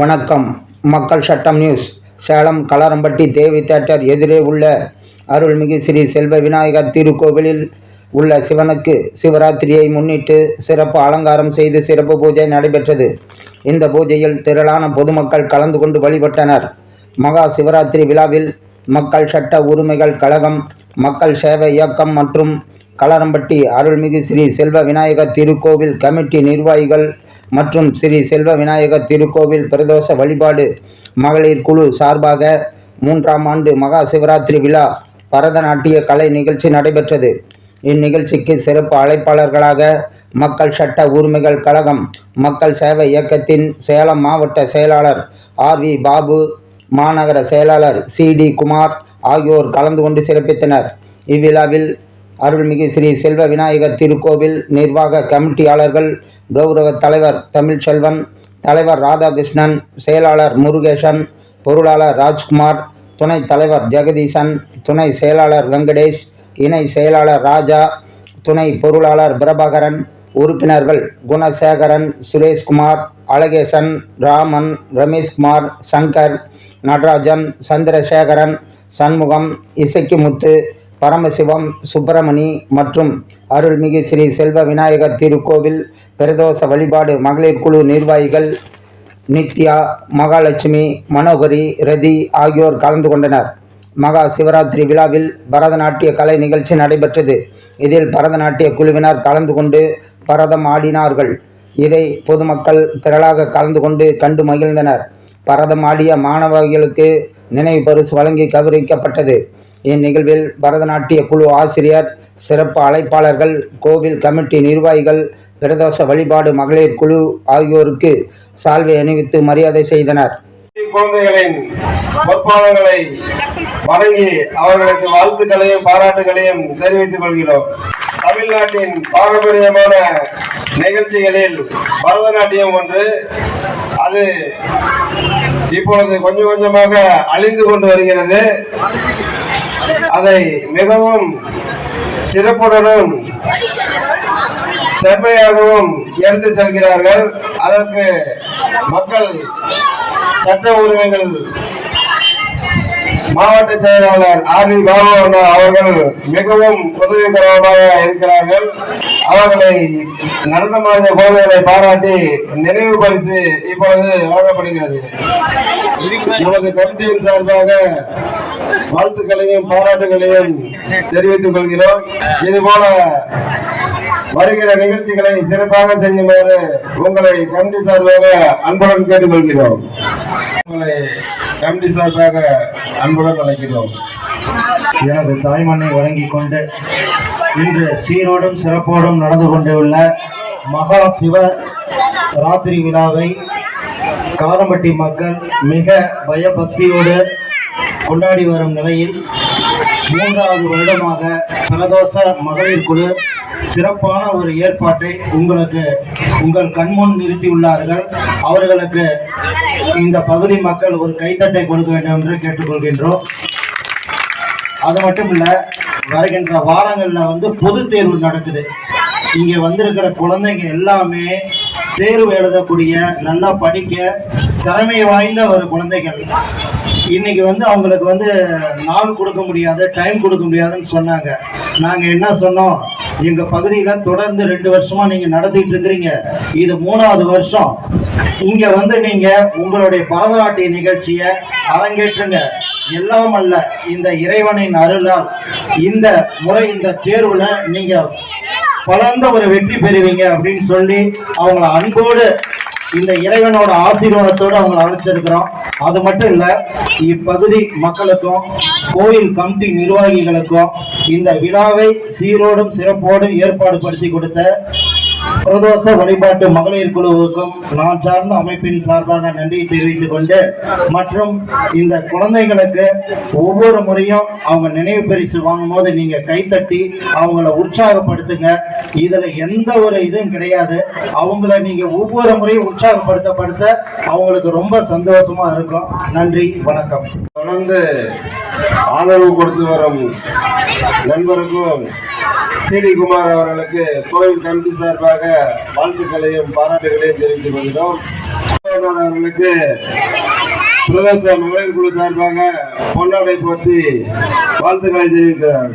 வணக்கம். மக்கள் சட்டம் நியூஸ். சேலம் கலரம்பட்டி தேவி தேட்டர் எதிரே உள்ள அருள்மிகு ஸ்ரீ செல்வ விநாயகர் திருக்கோவிலில் உள்ள சிவனுக்கு சிவராத்திரியை முன்னிட்டு சிறப்பு அலங்காரம் செய்து சிறப்பு பூஜை நடைபெற்றது. இந்த பூஜையில் திரளான பொதுமக்கள் கலந்து கொண்டு வழிபட்டனர். மகா சிவராத்திரி விழாவில் மக்கள் சட்ட உரிமைகள் கழகம் மக்கள் சேவை இயக்கம் மற்றும் கலரம்பட்டி அருள்மிகு ஸ்ரீ செல்வ விநாயகர் திருக்கோவில் கமிட்டி நிர்வாகிகள் மற்றும் ஸ்ரீ செல்வ விநாயகர் திருக்கோவில் பிரதோஷ வழிபாடு மகளிர் குழு சார்பாக மூன்றாம் ஆண்டு மகா சிவராத்திரி விழா பரதநாட்டிய கலை நிகழ்ச்சி நடைபெற்றது. இந்நிகழ்ச்சிக்கு சிறப்பு அழைப்பாளர்களாக மக்கள் சட்ட உரிமைகள் கழகம் மக்கள் சேவை இயக்கத்தின் சேலம் மாவட்ட செயலாளர் ஆர் வி பாபு மாநகர செயலாளர் சி டி குமார் ஆகியோர் கலந்து கொண்டு சிறப்பித்தனர். இவ்விழாவில் அருள்மிகு ஸ்ரீ செல்வ விநாயகர் திருக்கோவில் நிர்வாக கமிட்டியாளர்கள் கௌரவ தலைவர் தமிழ்ச்செல்வன் தலைவர் ராதாகிருஷ்ணன் செயலாளர் முருகேசன் பொருளாளர் ராஜ்குமார் துணை தலைவர் ஜெகதீசன் துணை செயலாளர் வெங்கடேஷ் இணை செயலாளர் ராஜா துணை பொருளாளர் பிரபாகரன் உறுப்பினர்கள் குணசேகரன் சுரேஷ்குமார் அழகேசன் ராமன் ரமேஷ்குமார் சங்கர் நடராஜன் சந்திரசேகரன் சண்முகம் இசைக்குமுத்து பரமசிவம் சுப்பிரமணி மற்றும் அருள்மிகு ஸ்ரீ செல்வ விநாயகர் திருக்கோவில் பிரதோஷ வழிபாடு மகளிர் குழு நிர்வாகிகள் நித்யா மகாலட்சுமி மனோகரி ரதி ஆகியோர் கலந்து கொண்டனர். மகா சிவராத்திரி விழாவில் பரதநாட்டிய கலை நிகழ்ச்சி நடைபெற்றது. இதில் பரதநாட்டிய குழுவினர் கலந்து கொண்டு பரதம் ஆடினார்கள். இதை பொதுமக்கள் திரளாக கலந்து கொண்டு கண்டு மகிழ்ந்தனர். பரதம் ஆடிய மாணவர்களுக்கு நினைவு பரிசு வழங்கி கௌரவிக்கப்பட்டது. இந்நிகழ்வில் பரதநாட்டிய குழு ஆசிரியர் சிறப்பு அழைப்பாளர்கள் கோவில் கமிட்டி நிர்வாகிகள் பிரதோஷ வழிபாடு மகளிர் குழு ஆகியோருக்கு சால்வை அணிவித்து மரியாதை செய்தனர். குழந்தைகளின் பொற்பாதங்களை வணங்கி அவர்களுக்கு வாழ்த்துக்களையும் பாராட்டுகளையும் தெரிவித்துக் கொள்கிறோம். தமிழ்நாட்டின் பாரம்பரியமான நிகழ்ச்சிகளில் பரதநாட்டியம் ஒன்று. அது இப்பொழுது கொஞ்சம் கொஞ்சமாக அழிந்து கொண்டு வருகிறது. அதை மிகவும் சிறப்புடனும் செம்மையாகவும் எடுத்து செல்கிறார்கள். அதற்கு மக்கள் சட்ட உரிமைகள் மாவட்ட செயலாளர் ஆர் வி பாபு அவர்கள் மிகவும் உதவிகரமாக இருக்கிறார்கள். அவர்களை நடனமாடிய குழந்தைகளை பாராட்டி நினைவு பரிசு இப்பொழுது வழங்கப்படுகிறது. நமது கமிட்டியின் சார்பாக வாழ்த்துக்களையும் பாராட்டுகளையும் தெரிவித்துக் கொள்கிறோம். இது போல வருகிற நிகழ்ச்சிகளை சிறப்பாக செய்யுமாறு உங்களை கமிட்டி சார்பாக அன்புடன் கேட்டுக்கொள்கிறோம். உங்களை கமிட்டி சார்பாக அன்புடன் அழைக்கிறோம். எனது தாய்மண்ணை வழங்கிக் கொண்டு இன்று சீரோடும் சிறப்போடும் நடந்து கொண்டுள்ள மகா சிவ ராத்திரி விழாவை காரம்பட்டி மக்கள் மிக பயபக்தியோடு கொண்டாடி வரும் நிலையில் மூன்றாவது வருடமாக பிரதோஷ மகளிர் குழு சிறப்பான ஒரு ஏற்பாட்டை உங்களுக்கு உங்கள் கண்முன் நிறுத்தியுள்ளார்கள். அவர்களுக்கு இந்த பகுதி மக்கள் ஒரு கைத்தட்டை கொடுக்க வேண்டும் என்று கேட்டுக்கொள்கின்றோம். அது மட்டும் இல்ல வருகின்ற வாரங்களில் வந்து பொது தேர்வு நடக்குது. இங்கே வந்திருக்கிற குழந்தைங்க எல்லாமே தேர்வு எழுதக்கூடிய நல்லா படிக்க திறமை வாய்ந்த ஒரு குழந்தைகள். இன்னைக்கு வந்து அவங்களுக்கு வந்து நாள் கொடுக்க முடியாது டைம் கொடுக்க முடியாதுன்னு சொன்னாங்க. நாங்கள் என்ன சொன்னோம்? எங்க பகுதியில தொடர்ந்து ரெண்டு வருஷமா நீங்க நடத்திட்டு இருக்கிறீங்க. இது மூணாவது வருஷம். இங்க வந்து நீங்க உங்களுடைய பரதநாட்டிய நிகழ்ச்சியை அரங்கேற்றுங்க. எல்லாம் அல்ல இந்த இறைவனின் அருளால் இந்த முறை இந்த தேர்வுல நீங்க பலர்ந்த ஒரு வெற்றி பெறுவீங்க அப்படின்னு சொல்லி அவங்கள அன்போடு இந்த இறைவனோட ஆசீர்வாதத்தோடு அவங்கள அழைச்சிருக்கிறோம் அது மட்டும் இல்லை இப்பகுதி மக்களுக்கும் கோயில் கமிட்டி நிர்வாகிகளுக்கும் இந்த விழாவை சீரோடும் சிறப்போடும் ஏற்பாடு படுத்தி கொடுத்த பிரதோஷ வழிபாட்டு மகளிர் குழுவுக்கும் நான் சார்ந்த அமைப்பின் சார்பாக நன்றி தெரிவித்துக் கொண்டு மற்றும் இந்த குழந்தைகளுக்கு ஒவ்வொரு முறையும் அவங்க நினைவு பரிசு வாங்கும் போது நீங்க கைத்தட்டி அவங்கள உற்சாகப்படுத்துங்க. இதுல எந்த ஒரு இதுவும் கிடையாது. அவங்கள நீங்க ஒவ்வொரு முறையும் உற்சாகப்படுத்தப்படுத்த அவங்களுக்கு ரொம்ப சந்தோஷமா இருக்கும். நன்றி வணக்கம். தொடர்ந்து ஆதரவு கொடுத்து வரும் நண்பருக்கும் சிடி குமார் அவர்களுக்கு கோவில் கமிட்டி சார்பாக வாழ்த்துக்களையும் பாராட்டுகளையும் தெரிவித்துக் கொள்கிறோம். அவர்களுக்கு பிரதேச மகளிர் குழு சார்பாக பொன்னாடை போற்றி வாழ்த்துக்களை தெரிவிக்கிறார்.